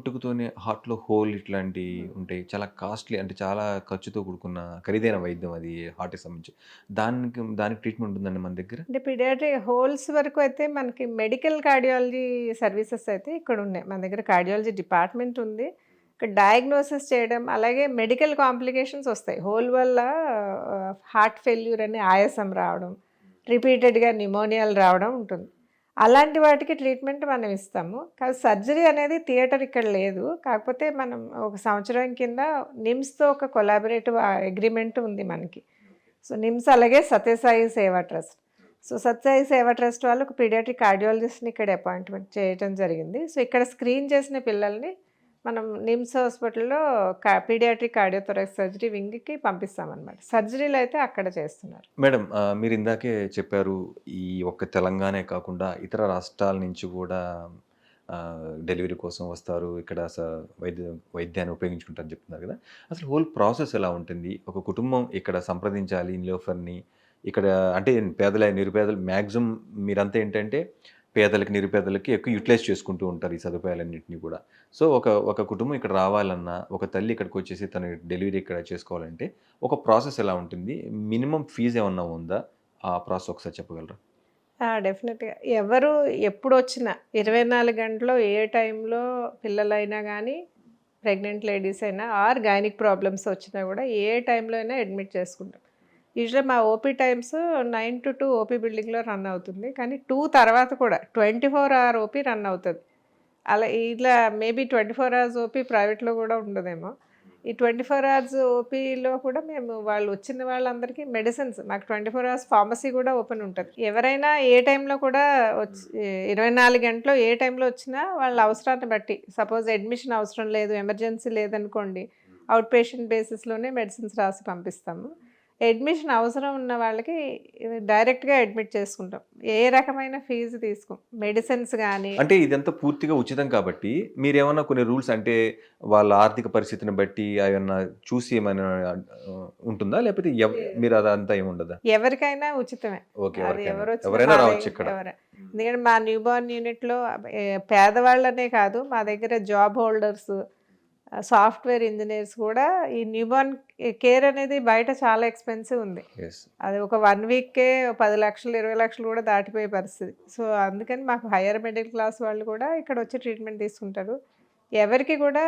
పుట్టుకతోనే హార్ట్‌లో హోల్ ఇట్లాంటి ఉంటాయి. చాలా కాస్ట్‌లీ అంటే చాలా ఖర్చుతో కూడుకున్న ఖరీదైన వైద్యం అది హార్ట్‌కి సంబంధించి. దానికి దానికి ట్రీట్మెంట్ ఉందండి మన దగ్గర? అంటే పీడియాట్రిక్ హోల్స్ వరకు అయితే మనకి మెడికల్ కార్డియాలజీ సర్వీసెస్ అయితే ఇక్కడ ఉన్నాయి. మన దగ్గర కార్డియాలజీ డిపార్ట్మెంట్ ఉంది. ఇక్కడ డయాగ్నోసిస్ చేయడం అలాగే మెడికల్ కాంప్లికేషన్స్ వస్తాయి. హోల్ వల్ల హార్ట్ ఫెయిల్యూర్ అని ఆయాసం రావడం, రిపీటెడ్‌గా న్యూమోనియాలు రావడం ఉంటుంది. అలాంటి వాటికి ట్రీట్మెంట్ మనం ఇస్తాము. కానీ సర్జరీ అనేది థియేటర్ ఇక్కడ లేదు. కాకపోతే మనం ఒక సంవత్సరం కింద నిమ్స్‌తో ఒక కొలాబరేటివ్ అగ్రిమెంట్ ఉంది మనకి. సో, నిమ్స్ అలాగే సత్యసాయి సేవా ట్రస్ట్. సో, సత్యసాయి సేవా ట్రస్ట్ వాళ్ళు ఒక పీడియాట్రిక్ కార్డియాలజిస్ట్‌ని ఇక్కడ అపాయింట్మెంట్ చేయటం జరిగింది. సో, ఇక్కడ స్క్రీన్ చేసిన పిల్లల్ని మనం నిమ్స్ హాస్పిటల్‌లో కా పీడియాట్రిక్ కార్డియోథొరాసిక్ సర్జరీ వింగ్‌కి పంపిస్తామన్నమాట సర్జరీలు అయితే అక్కడ చేస్తున్నారు. మేడం మీరు ఇందాకే చెప్పారు. ఈ ఒక్క తెలంగాణే కాకుండా ఇతర రాష్ట్రాల నుంచి కూడా డెలివరీ కోసం వస్తారు. ఇక్కడ స వైద్య వైద్యాన్ని ఉపయోగించుకుంటారని చెప్తున్నారు కదా! అసలు హోల్ ప్రాసెస్ ఎలా ఉంటుంది? ఒక కుటుంబం ఇక్కడ సంప్రదించాలి నిలోఫర్‌ని. ఇక్కడ అంటే పేదల నిరుపేదలు మ్యాక్సిమం మీరంతా ఏంటంటే పేదలకి, నిరుపేదలకి ఎక్కువ యూటిలైజ్ చేసుకుంటూ ఉంటారు ఈ సదుపాయాలన్నింటినీ కూడా. సో, ఒక ఒక కుటుంబం ఇక్కడ రావాలన్నా, ఒక తల్లి ఇక్కడికొచ్చేసి తన డెలివరీ ఇక్కడ చేసుకోవాలంటే ఒక ప్రాసెస్ ఎలా ఉంటుంది? మినిమమ్ ఫీజ్ ఏమన్నా ఉందా? ఆ ప్రాసెస్ ఒకసారి చెప్పగలరా? డెఫినెట్‌గా. ఎవరు ఎప్పుడొచ్చినా 24 గంటల్లో ఏ టైంలో పిల్లలైనా కానీ ప్రెగ్నెంట్ లేడీస్ అయినా ఆర్ గైనిక్ ప్రాబ్లమ్స్ వచ్చినా కూడా ఏ టైంలో అయినా అడ్మిట్ చేసుకుంటాం. యూజువల్‌గా మా ఓపీ టైమ్స్ 9-2 ఓపీ బిల్డింగ్‌లో రన్ అవుతుంది. కానీ టూ తర్వాత కూడా 24 అవర్ ఓపీ రన్ అవుతుంది అలా ఇలా మేబీ 24 అవర్స్ ఓపీ ప్రైవేట్‌లో కూడా ఉండదేమో. ఈ 24 అవర్స్ ఓపీలో కూడా మేము వాళ్ళు వచ్చిన వాళ్ళందరికీ మెడిసిన్స్ మాకు 24 అవర్స్ ఫార్మసీ కూడా ఓపెన్ ఉంటుంది ఎవరైనా ఏ టైంలో కూడా వచ్చి 24 గంటల్లో ఏ టైంలో వచ్చినా వాళ్ళ అవసరాన్ని బట్టి సపోజ్ అడ్మిషన్ అవసరం లేదు, ఎమర్జెన్సీ లేదనుకోండి, అవుట్ పేషెంట్ బేసిస్‌లోనే మెడిసిన్స్ రాసి పంపిస్తాము. అడ్మిషన్ అవసరం ఉన్న వాళ్ళకి డైరెక్ట్‌గా అడ్మిట్ చేసుకుంటాం. ఏ రకమైన ఫీజు తీసుకోం. మెడిసిన్స్ గానీ అంటే ఇదంతా పూర్తిగా ఉచితం కాబట్టి మీరేమన్నా కొన్ని రూల్స్ అంటే వాళ్ళ ఆర్థిక పరిస్థితిని బట్టి ఏమన్నా చూసి ఏమైనా ఉంటుందా? లేకపోతే మీరు అదంతా ఏమి ఉండదా? ఎవరికైనా ఉచితమే. ఓకే. ఎవరైనా మా రావచ్చు ఇక్కడ. ఎందుకంటే మా న్యూబార్న్ యూనిట్‌లో ఏ పేదవాళ్ళనే కాదు మా దగ్గర జాబ్ హోల్డర్స్, సాఫ్ట్‌వేర్ ఇంజినీర్స్ కూడా ఈ న్యూబార్న్ కేర్ అనేది బయట చాలా ఎక్స్‌పెన్సివ్ ఉంది. అది ఒక 1 వీక్‌కే 10,00,000, 20,00,000 కూడా దాటిపోయే పరిస్థితి. సో, అందుకని మాకు హైయర్ మిడిల్ క్లాస్ వాళ్ళు కూడా ఇక్కడొచ్చి ట్రీట్మెంట్ తీసుకుంటారు. ఎవరికీ కూడా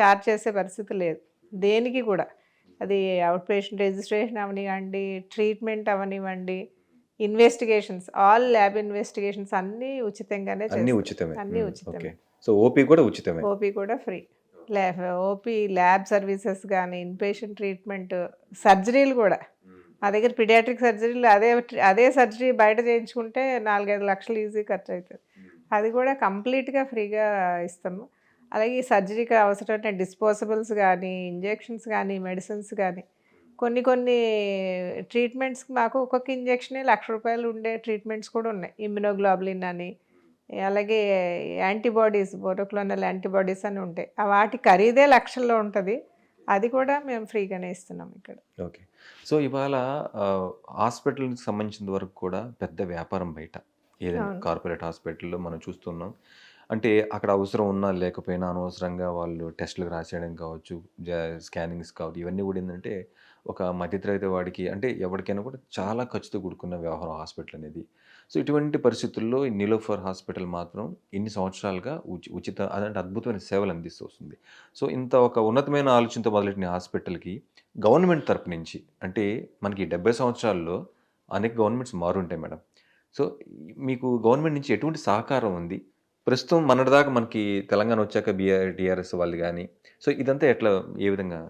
చార్జ్ చేసే పరిస్థితి లేదు. దేనికి కూడా. అది అవుట్ పేషెంట్ రిజిస్ట్రేషన్ అవ్వనివ్వండి, ట్రీట్మెంట్ అవ్వనివ్వండి, ఇన్వెస్టిగేషన్స్ ఆల్ ల్యాబ్ ఇన్వెస్టిగేషన్స్ అన్నీ ఉచితంగానే అన్నీ. ఉచితమే. అన్నీ హ్మ్. ఉచితమే. సో, ఓపీ కూడా ఉచితమే. ఓపీ కూడా ఫ్రీ. ఓపీ ల్యాబ్ సర్వీసెస్ గానీ, ఇన్‌పేషెంట్ ట్రీట్మెంట్, సర్జరీలు కూడా. మా దగ్గర పీడియాట్రిక్ సర్జరీలు అదే అదే సర్జరీ బయట చేయించుకుంటే 4, 5 లక్షలు ఈజీ ఖర్చయితది. అది కూడా కంప్లీట్‌గా ఫ్రీగా ఇస్తాము. అలాగే ఈ సర్జరీకి అవసరమైన డిస్పోజబుల్స్ గానీ, ఇంజెక్షన్స్ గానీ, మెడిసిన్స్ గానీ, కొన్ని కొన్ని ట్రీట్మెంట్స్‌కి మాకు ఒక్కొక్క ఇంజెక్షనే రూ. 1,00,000 ఉండే ట్రీట్మెంట్స్ కూడా ఉన్నాయి. ఇమ్యునోగ్లోబులిన్ అని, అలాగే యాంటీబాడీస్ మోనోక్లోనల్ యాంటీబాడీస్ అని ఉంటాయి. వాటి ఖరీదే లక్షల్లో ఉంటది. అది కూడా మేము ఫ్రీగానే ఇస్తున్నాం ఇక్కడ. ఓకే. సో, ఇవాళ హాస్పిటల్‌కి సంబంధించినంత వరకు కూడా పెద్ద వ్యాపారం బయట. ఏదైనా. కార్పొరేట్ హాస్పిటల్‌లో మనం చూస్తున్నాం. అంటే అక్కడ అవసరం ఉన్నా లేకపోయినా అనవసరంగా వాళ్ళు టెస్ట్‌లకు రాసేయడం కావచ్చు, స్కానింగ్స్ కావచ్చు, ఇవన్నీ కూడా ఏందంటే ఒక మధ్యతరగతి వాడికి అంటే ఎవరికైనా కూడా చాలా ఖర్చుతో కూడుకున్న వ్యవహారం హాస్పిటల్ అనేది. సో, ఇటువంటి పరిస్థితుల్లో ఈ నిలోఫర్ హాస్పిటల్ మాత్రం ఇన్ని సంవత్సరాలుగా ఉచి ఉచిత అదంటే అద్భుతమైన సేవలు అందిస్తూ వస్తుంది. సో, ఇంత ఒక ఉన్నతమైన ఆలోచనతో మొదలెట్టిన హాస్పిటల్‌కి గవర్నమెంట్ తరపు నుంచి అంటే మనకి 70 సంవత్సరాల్లో అనేక గవర్నమెంట్స్ మారుంటాయి మేడం. సో, మీకు గవర్నమెంట్ నుంచి ఎటువంటి సహకారం ఉంది? ప్రస్తుతం మొన్నటిదాకా మనకి తెలంగాణ వచ్చాక బీఆర్ టీఆర్ఎస్ వాళ్ళు కానీ సో, ఇదంతా ఎట్లా ఏ విధంగా?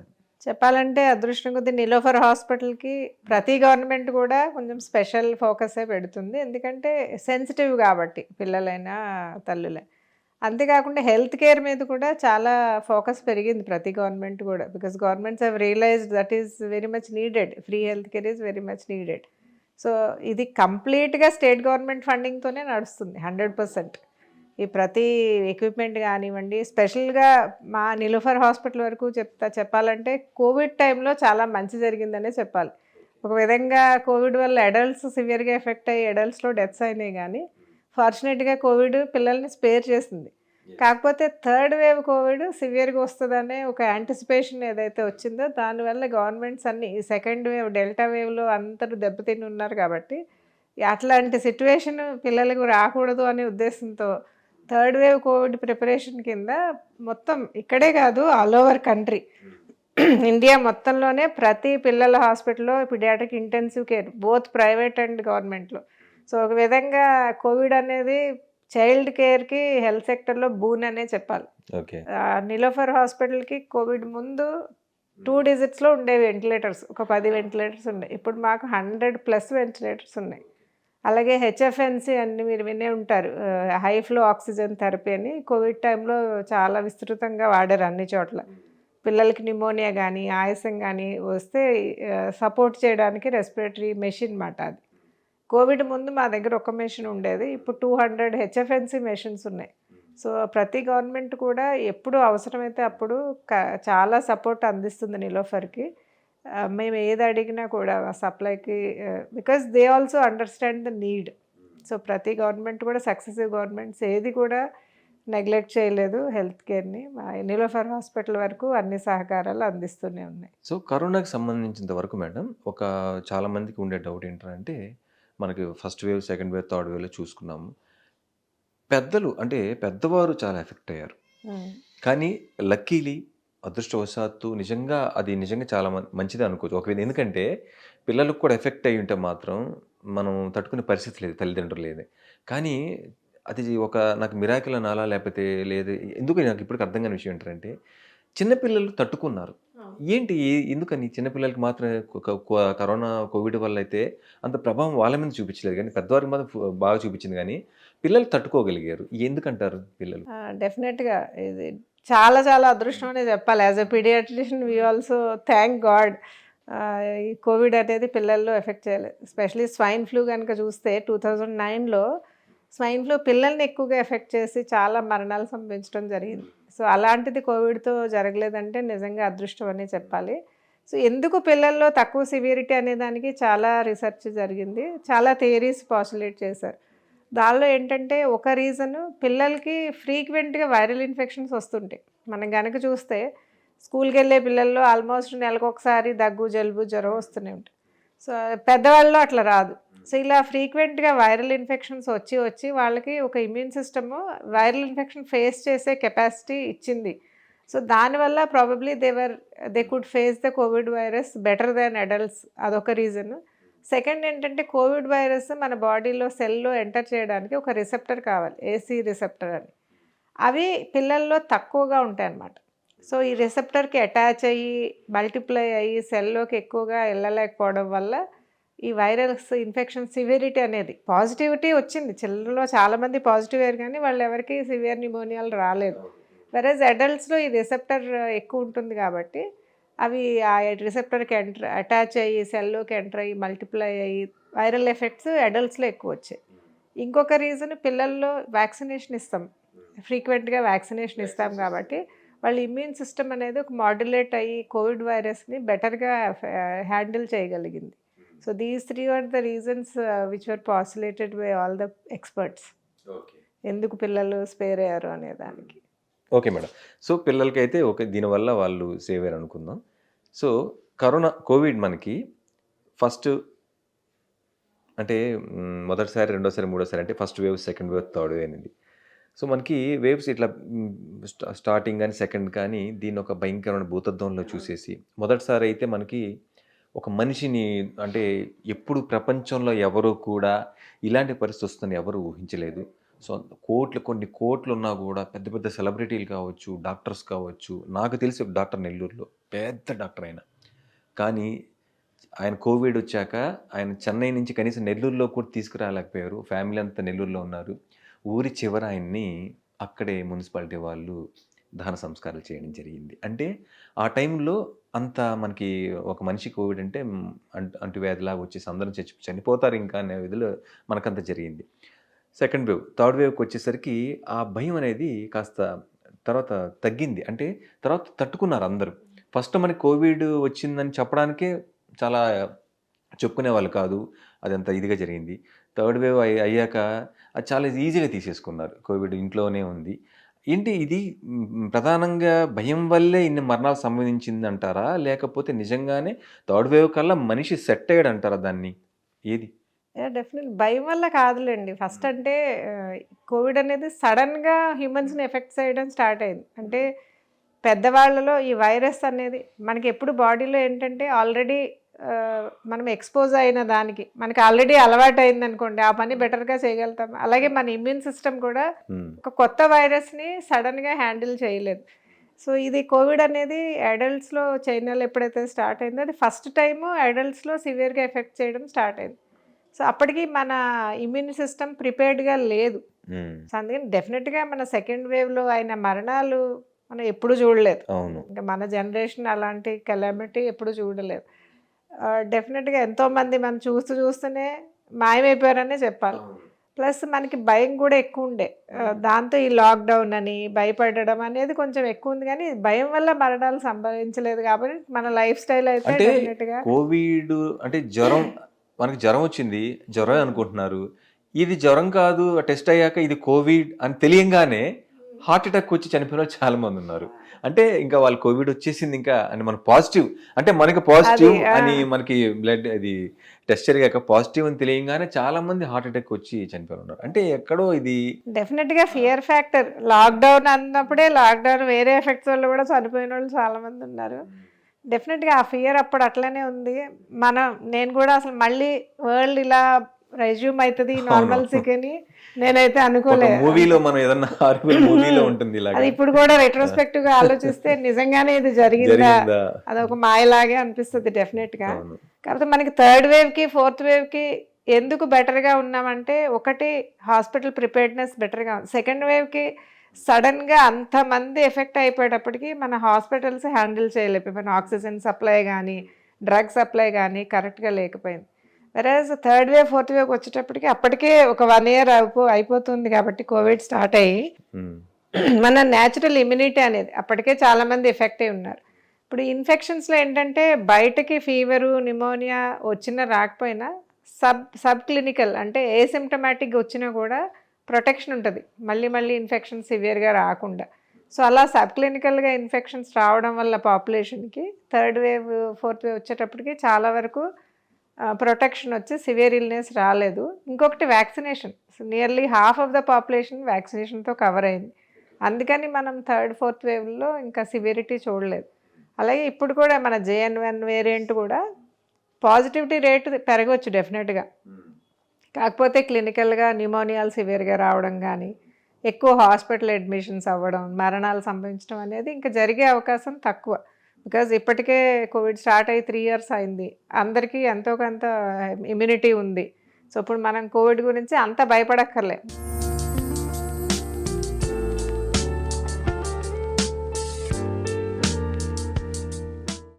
చెప్పాలంటే అదృష్టం కొద్దీ నిలోఫర్ హాస్పిటల్‌కి ప్రతి గవర్నమెంట్ కూడా కొంచెం స్పెషల్ ఫోకసే పెడుతుంది. ఎందుకంటే సెన్సిటివ్ కాబట్టి పిల్లలైనా, తల్లులే. అంతేకాకుండా హెల్త్ కేర్ మీద కూడా చాలా ఫోకస్ పెరిగింది ప్రతి గవర్నమెంట్ కూడా. Because governments have realized that is very much needed. Free health care is very much needed. So, ఇది కంప్లీట్‌గా స్టేట్ గవర్నమెంట్ ఫండింగ్‌తోనే నడుస్తుంది 100%. ఈ ప్రతి ఎక్విప్‌మెంట్ గానివ్వండి, స్పెషల్‌గా మా నిలోఫర్ హాస్పిటల్ వరకు చెప్తా చెప్పాలంటే కోవిడ్ టైంలో చాలా మంచి జరిగిందనే చెప్పాలి. ఒక విధంగా కోవిడ్ వల్ల అడల్ట్స్ సివియర్‌గా ఎఫెక్ట్ అయ్యి అడల్ట్స్‌లో డెత్స్ అయినాయి గానీ, ఫార్చునేట్‌గా కోవిడ్ పిల్లల్ని స్పేర్ చేసింది. కాకపోతే థర్డ్ వేవ్ కోవిడ్ సివియర్గా వస్తుందనే ఒక యాంటిసిపేషన్ ఏదైతే వచ్చిందో దానివల్ల గవర్నమెంట్స్ అన్ని సెకండ్ వేవ్ డెల్టా వేవ్లో అందరూ దెబ్బతిని ఉన్నారు కాబట్టి అట్లాంటి సిచ్యువేషన్ పిల్లలకు రాకూడదు అనే ఉద్దేశంతో థర్డ్ వేవ్ కోవిడ్ ప్రిపరేషన్ కింద మొత్తం ఇక్కడే కాదు ఆల్ ఓవర్ కంట్రీ. ఇండియా మొత్తంలోనే ప్రతి పిల్లల హాస్పిటల్లో paediatric intensive care both private and గవర్నమెంట్లో. సో ఒక విధంగా కోవిడ్ అనేది చైల్డ్ కేర్కి హెల్త్ సెక్టర్లో బూన్ అనే చెప్పాలి. నిలోఫర్ హాస్పిటల్కి కోవిడ్ ముందు టూ డిజిట్స్లో ఉండేవి వెంటిలేటర్స్ ఒక పది వెంటిలేటర్స్ ఉన్నాయి ఇప్పుడు మాకు హండ్రెడ్ ప్లస్ వెంటిలేటర్స్ ఉన్నాయి. అలాగే హెచ్ఎఫ్ఎన్సి అన్ని మీరు వినే ఉంటారు. హై ఫ్లో ఆక్సిజన్ థెరపీ అని కోవిడ్ టైంలో చాలా విస్తృతంగా వాడారు అన్ని చోట్ల. పిల్లలకి నిమోనియా కానీ ఆయాసం కానీ వస్తే సపోర్ట్ చేయడానికి రెస్పిరేటరీ మెషిన్ మాట అది. కోవిడ్ ముందు మా దగ్గర ఒక మెషిన్ ఉండేది. ఇప్పుడు టూ హండ్రెడ్ హెచ్ఎఫ్ఎన్సి మెషిన్స్ ఉన్నాయి. సో ప్రతి గవర్నమెంట్ కూడా ఎప్పుడు అవసరమైతే అప్పుడు చాలా సపోర్ట్ అందిస్తుంది నిలోఫర్కి. మేము ఏది అడిగినా కూడా సప్లైకి because they also understand the need so ప్రతి గవర్నమెంట్ కూడా సక్సెసివ్ గవర్నమెంట్స్ ఏది కూడా నెగ్లెక్ట్ చేయలేదు హెల్త్ కేర్ని మా నిలోఫర్ హాస్పిటల్ వరకు అన్ని సహకారాలు అందిస్తూనే ఉన్నాయి. సో కరోనాకి సంబంధించినంత వరకు మేడం ఒక చాలా మందికి ఉండే డౌట్ ఏంటంటే మనకి first wave second wave third వేవ్లో చూసుకున్నాము. పెద్దలు అంటే పెద్దవారు చాలా ఎఫెక్ట్ అయ్యారు. కానీ లక్కీలీ అదృష్టవశాత్తు నిజంగా అది నిజంగా చాలా మంచిది అనుకోవచ్చు. ఒక విధంగా ఎందుకంటే పిల్లలకు కూడా ఎఫెక్ట్ అయ్యి ఉంటే మాత్రం మనం తట్టుకునే పరిస్థితి లేదు తల్లిదండ్రులు లేదు కానీ అది ఒక నాకు మిరాకిల్ అనాలా లేకపోతే లేదు ఎందుకు నాకు ఇప్పటికి అర్థం కాని విషయం ఏంటంటే చిన్నపిల్లలు తట్టుకున్నారు. ఏంటి ఎందుకని? చిన్నపిల్లలకి మాత్రం కొ- కొ- కరోనా కోవిడ్ వల్ల అయితే అంత ప్రభావం వాళ్ళ మీద చూపించలేదు. కానీ పెద్దవారికి మాత్రం బాగా చూపించింది. కానీ పిల్లలు తట్టుకోగలిగారు. ఎందుకంటారు పిల్లలు? డెఫినెట్గా ఇది చాలా చాలా అదృష్టం అనే చెప్పాలి. As a paediatrician we also thank God ఈ కోవిడ్ అనేది పిల్లల్లో ఎఫెక్ట్ చేయలేదు స్పెషలీ స్వైన్ ఫ్లూ కనుక చూస్తే టూ థౌజండ్ నైన్లో స్వైన్ ఫ్లూ పిల్లల్ని ఎక్కువగా ఎఫెక్ట్ చేసి చాలా మరణాలు సంభవించడం జరిగింది. సో అలాంటిది కోవిడ్తో జరగలేదంటే నిజంగా అదృష్టం అనే చెప్పాలి. సో ఎందుకు పిల్లల్లో తక్కువ సివియరిటీ అనే దానికి చాలా రీసెర్చ్ జరిగింది. చాలా థియరీస్ పాసులేట్ చేశారు. దానిలో ఏంటంటే ఒక రీజన్ పిల్లలకి ఫ్రీక్వెంట్గా వైరల్ ఇన్ఫెక్షన్స్ వస్తుంటాయి. మనం కనుక చూస్తే స్కూల్కి వెళ్ళే పిల్లల్లో ఆల్మోస్ట్ నెలకు ఒకసారి దగ్గు జలుబు జ్వరం వస్తూనే ఉంటాయి. సో పెద్దవాళ్ళలో అట్లా రాదు. సో ఇలా ఫ్రీక్వెంట్గా వైరల్ ఇన్ఫెక్షన్స్ వచ్చి వచ్చి వాళ్ళకి ఒక immune system viral infection face చేసే కెపాసిటీ ఇచ్చింది. సో దానివల్ల probably they were they could face the covid virus better than adults అదొక రీజన్. సెకండ్ ఏంటంటే కోవిడ్ వైరస్ మన బాడీలో సెల్లో ఎంటర్ చేయడానికి ఒక రిసెప్టర్ కావాలి ఏసీ రిసెప్టర్ అని. అవి పిల్లల్లో తక్కువగా ఉంటాయి అన్నమాట సో ఈ రిసెప్టర్కి అటాచ్ అయ్యి మల్టిప్లై అయ్యి సెల్లోకి ఎక్కువగా వెళ్ళలేకపోవడం వల్ల ఈ వైరస్ ఇన్ఫెక్షన్ సివియరిటీ అనేది పాజిటివిటీ వచ్చింది. చిల్లరలో చాలామంది పాజిటివ్ అయ్యారు కానీ వాళ్ళు ఎవరికి సివియర్ న్యూమోనియాలు రాలేదు. వెరస్ అడల్ట్స్లో ఈ రిసెప్టర్ ఎక్కువ ఉంటుంది కాబట్టి అవి ఆ రిసెప్టర్కి ఎంటర్ అటాచ్ అయ్యి సెల్లోకి ఎంటర్ అయ్యి మల్టిప్లై అయ్యి వైరల్ ఎఫెక్ట్స్ అడల్ట్స్లో ఎక్కువ వచ్చాయి. ఇంకొక రీజన్ పిల్లల్లో వ్యాక్సినేషన్ ఇస్తాం. ఫ్రీక్వెంట్గా వ్యాక్సినేషన్ ఇస్తాం కాబట్టి వాళ్ళ ఇమ్యూన్ సిస్టమ్ అనేది ఒక మాడ్యులేట్ అయ్యి కోవిడ్ వైరస్ని బెటర్గా హ్యాండిల్ చేయగలిగింది. So these three are the reasons which are postulated by all the experts ఎందుకు పిల్లలు స్పేర్ అయ్యారు అనే దానికి. Okay madam. సో పిల్లలకి అయితే ఓకే దీనివల్ల వాళ్ళు సేవ్ అయ్యారు అనుకుందాం. సో కరోనా కోవిడ్ మనకి ఫస్ట్ అంటే మొదటిసారి రెండోసారి మూడోసారి అంటే first wave second wave third wave అనేది సో మనకి వేవ్స్ ఇట్లా స్టార్టింగ్ కానీ సెకండ్ కానీ దీన్ని ఒక భయంకరమైన భూతద్వంలో చూసేసి మొదటిసారి అయితే మనకి ఒక మనిషిని అంటే ఎప్పుడు ప్రపంచంలో ఎవరు కూడా ఇలాంటి పరిస్థితి వస్తుందని ఎవరు ఊహించలేదు. సో కోట్లు కొన్ని కోట్లు ఉన్నా కూడా పెద్ద పెద్ద సెలబ్రిటీలు కావచ్చు డాక్టర్స్ కావచ్చు నాకు తెలిసి డాక్టర్ నెల్లూరులో పెద్ద డాక్టర్ ఆయన. కానీ ఆయన కోవిడ్ వచ్చాక ఆయన చెన్నై నుంచి కనీసం నెల్లూరులో కూడా తీసుకురాలేకపోయారు. ఫ్యామిలీ అంతా నెల్లూరులో ఉన్నారు. ఊరి చివర ఆయన్ని అక్కడే మున్సిపాలిటీ వాళ్ళు దహన సంస్కారాలు చేయడం జరిగింది. అంటే ఆ టైంలో అంత మనకి ఒక మనిషి కోవిడ్ అంటే అంటు అంటువ్యాధిలాగా వచ్చేసి అందరం చచ్చి చనిపోతారు ఇంకా అనే విధిలో మనకంత జరిగింది. సెకండ్ వేవ్ థర్డ్ వేవ్కి వచ్చేసరికి ఆ భయం అనేది కాస్త తర్వాత తగ్గింది. అంటే తర్వాత తట్టుకున్నారు అందరూ. ఫస్ట్ మనకి కోవిడ్ వచ్చిందని చెప్పడానికే చాలా చెప్పుకునే వాళ్ళు కాదు. అదంతా ఇదిగా జరిగింది. థర్డ్ వేవ్ అయ్యాక అది చాలా ఈజీగా తీసేసుకున్నారు. కోవిడ్ ఇంట్లోనే ఉంది. ఏంటి ఇది ప్రధానంగా భయం వల్లే ఇన్ని మరణాలు సంబంధించింది అంటారా లేకపోతే నిజంగానే థర్డ్ వేవ్ కల్లా మనిషి సెట్ అయ్యాడు అంటారా దాన్ని? ఏది? డెఫినెట్ భయం వల్ల కాదులేండి. ఫస్ట్ అంటే కోవిడ్ అనేది సడన్గా హ్యూమన్స్ని ఎఫెక్ట్ చేయడం స్టార్ట్ అయింది. అంటే పెద్దవాళ్ళలో ఈ వైరస్ అనేది మనకి ఎప్పుడు బాడీలో ఏంటంటే ఆల్రెడీ మనం ఎక్స్పోజ్ అయిన దానికి మనకి ఆల్రెడీ అలవాటు అయింది అనుకోండి ఆ పని బెటర్గా చేయగలుగుతాం. అలాగే మన ఇమ్యూన్ సిస్టమ్ కూడా ఒక కొత్త వైరస్ని సడన్గా హ్యాండిల్ చేయలేదు. సో ఇది కోవిడ్ అనేది అడల్ట్స్లో చైనాలో ఎప్పుడైతే స్టార్ట్ అయిందో అది ఫస్ట్ టైము అడల్ట్స్లో సివియర్గా ఎఫెక్ట్ చేయడం స్టార్ట్ అయింది. సో అప్పటికి మన ఇమ్యూన్ సిస్టమ్ ప్రిపేర్డ్గా లేదు. సో అందుకని డెఫినెట్గా మన సెకండ్ వేవ్లో అయిన మరణాలు మనం ఎప్పుడు చూడలేదు. అవును. ఇంకా మన జనరేషన్ అలాంటి కెలామిటీ ఎప్పుడు చూడలేదు. డెఫినెట్గా ఎంతోమంది మనం చూస్తూ చూస్తూనే మాయమైపోయారనే చెప్పాలి. ప్లస్ మనకి భయం కూడా ఎక్కువ ఉండే. దాంతో ఈ లాక్డౌన్ అని భయపడడం అనేది కొంచెం ఎక్కువ ఉంది. కానీ భయం వల్ల మరణాలు సంభవించలేదు కాబట్టి మన లైఫ్ స్టైల్ అయితే కోవిడ్ అంటే జ్వరం మనకి జ్వరం వచ్చింది జ్వరం అనుకుంటున్నారు. ఇది జ్వరం కాదు టెస్ట్ అయ్యాక ఇది కోవిడ్ అని తెలియంగానే హార్ట్ అటాక్ వచ్చి చనిపోయిన వాళ్ళు చాలా మంది ఉన్నారు. అంటే ఇంకా వాళ్ళు కోవిడ్ వచ్చేసింది ఇంకా అని మన పాజిటివ్ అంటే మనకి పాజిటివ్. అని మనకి బ్లడ్ అది టెస్ట్ జరిగాక పాజిటివ్ అని తెలియంగానే చాలా మంది హార్ట్ అటాక్ వచ్చి చనిపోయి ఉన్నారు. అంటే ఎక్కడో ఇది డెఫినెట్గా ఫియర్ ఫ్యాక్టర్ లాక్డౌన్ అన్నప్పుడే లాక్డౌన్ వేరే ఎఫెక్ట్స్ వల్ల కూడా చనిపోయిన వాళ్ళు చాలా మంది ఉన్నారు డెఫినెట్గా ఆ ఫియర్ అప్పుడు అట్లనే ఉంది. మనం నేను కూడా అసలు మళ్ళీ వరల్డ్ ఇలా రెజ్యూమ్ అవుతుంది నార్మల్సీకి నేనైతే ఒక అనుకోలేదు మూవీలో మనం ఏదన్నా మూవీలో ఉంటుంది అది ఇప్పుడు కూడా రెట్రోస్పెక్టివ్గా ఆలోచిస్తే నిజంగానే ఇది జరిగిందా? ఒక మాయలాగే అనిపిస్తుంది డెఫినెట్గా. కాకపోతే మనకి థర్డ్ వేవ్కి ఫోర్త్ వేవ్కి ఎందుకు better గా ఉన్నామంటే ఒకటి హాస్పిటల్ ప్రిపేర్డ్నెస్ బెటర్గా ఉంది. సెకండ్ వేవ్కి సడన్గా అంతమంది ఎఫెక్ట్ అయిపోయేటప్పటికి మన హాస్పిటల్స్ హ్యాండిల్ చేయలేకపోయి మన ఆక్సిజన్ సప్లై కానీ డ్రగ్ సప్లై కానీ కరెక్ట్గా లేకపోయింది. వెరాజ్ థర్డ్ వేవ్ ఫోర్త్ వేవ్ వచ్చేటప్పటికి అప్పటికే ఒక వన్ ఇయర్ అయిపో అయిపోతుంది కాబట్టి కోవిడ్ స్టార్ట్ అయ్యి. మన న్యాచురల్ ఇమ్యూనిటీ అనేది అప్పటికే చాలా మంది ఎఫెక్ట్ అయి ఉన్నారు. ఇప్పుడు ఇన్ఫెక్షన్స్లో ఏంటంటే బయటకి ఫీవరు నిమోనియా వచ్చినా రాకపోయినా సబ్ సబ్ క్లినికల్ అంటే ఏసిమ్టమాటిక్గా వచ్చినా కూడా ప్రొటెక్షన్ ఉంటుంది. మళ్ళీ మళ్ళీ ఇన్ఫెక్షన్ సివియర్గా రాకుండా. సో అలా సబ్ క్లినికల్గా ఇన్ఫెక్షన్స్ రావడం వల్ల పాపులేషన్కి థర్డ్ వేవ్ ఫోర్త్ వేవ్ వచ్చేటప్పటికి చాలా వరకు ప్రొటెక్షన్ వచ్చి సివియర్ ఇల్నెస్ రాలేదు. ఇంకొకటి vaccination. Nearly half of the population వ్యాక్సినేషన్తో cover అయింది. అందుకని మనం థర్డ్ ఫోర్త్ వేవ్లో ఇంకా సివియరిటీ చూడలేదు. అలాగే ఇప్పుడు కూడా మన జేఎన్ వన్ వేరియంట్ కూడా పాజిటివిటీ రేటు పెరగవచ్చు డెఫినెట్గా. కాకపోతే క్లినికల్గా న్యూమోనియాలు సివియర్గా రావడం కానీ ఎక్కువ హాస్పిటల్ అడ్మిషన్స్ అవ్వడం మరణాలు సంభవించడం అనేది ఇంకా జరిగే అవకాశం తక్కువ. బికాజ్ ఇప్పటికే కోవిడ్ స్టార్ట్ అయ్యి త్రీ ఇయర్స్ అయింది. అందరికీ ఎంతో కొంత ఇమ్యూనిటీ ఉంది. సో ఇప్పుడు మనం కోవిడ్ గురించి అంత భయపడక్కర్లేదు